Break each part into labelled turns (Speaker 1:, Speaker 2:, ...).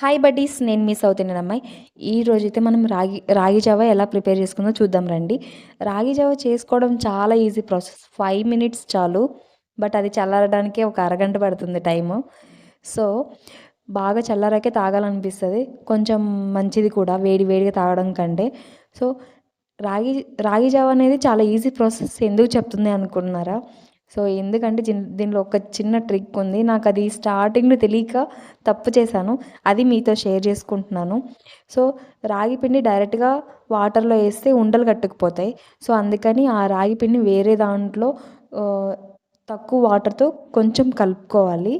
Speaker 1: Hi buddies నేను miss అవుతున్నాను అమ్మాయి. ఈ రోజైతే మనం రాగి రాగి జావ ఎలా ప్రిపేర్ చేసుకుందో చూద్దాం రండి. రాగి జావ చేసుకోవడం చాలా ఈజీ ప్రాసెస్. ఫైవ్ మినిట్స్ చాలు బట్ అది చల్లారడానికి ఒక అరగంట పడుతుంది టైము. సో బాగా చల్లారాకే తాగాలనిపిస్తుంది. కొంచెం మంచిది కూడా వేడి వేడిగా తాగడం కంటే. సో రాగి రాగి జావ అనేది చాలా ఈజీ ప్రాసెస్. ఎందుకు చెప్తుంది అనుకుంటున్నారా సో ఎందుకంటే దీనిలో ఒక చిన్న ట్రిక్ ఉంది. నాకు అది స్టార్టింగ్లో తెలియక తప్పు చేశాను. అది మీతో షేర్ చేసుకుంటున్నాను. సో రాగి పిండి డైరెక్ట్గా వాటర్లో వేస్తే ఉండలు కట్టుకుపోతాయి. సో అందుకని ఆ రాగి పిండి వేరే దాంట్లో తక్కువ వాటర్తో కొంచెం కలుపుకోవాలి.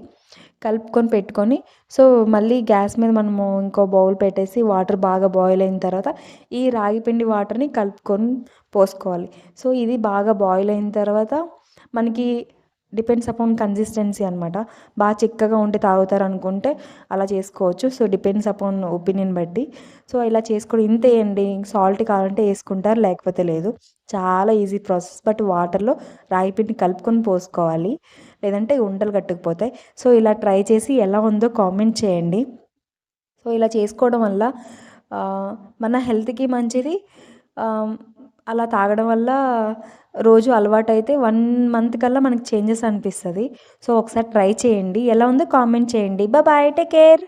Speaker 1: కలుపుకొని పెట్టుకొని సో మళ్ళీ గ్యాస్ మీద మనము ఇంకో బౌల్ పెట్టేసి వాటర్ బాగా బాయిల్ అయిన తర్వాత ఈ రాగి పిండి వాటర్ని కలుపుకొని పోసుకోవాలి. సో ఇది బాగా బాయిల్ అయిన తర్వాత మనకి డిపెండ్స్ అపాన్ కన్సిస్టెన్సీ అనమాట బాగా చిక్కగా ఉంటే తాగుతారు అనుకుంటే అలా చేసుకోవచ్చు. సో డిపెండ్స్ అపాన్ ఒపీనియన్ బట్టి. సో ఇలా చేసుకోవడం ఇంత వేయండి సాల్ట్ కావాలంటే వేసుకుంటారు లేకపోతే లేదు. చాలా ఈజీ ప్రాసెస్. బట్ వాటర్లో రాగి పిండి కలుపుకొని పోసుకోవాలి. లేదంటే ఉండలు కట్టుకుపోతాయి. సో ఇలా ట్రై చేసి ఎలా ఉందో కామెంట్ చేయండి. సో ఇలా చేసుకోవడం వల్ల మన హెల్త్కి మంచిది. అలా తాగడం వల్ల రోజు అలవాటు అయితే వన్ మంత్ కల్లా మనకి చేంజెస్ అనిపిస్తుంది. సో ఒకసారి ట్రై చేయండి. ఎలా ఉందో కామెంట్ చేయండి. బాయ్. Take care.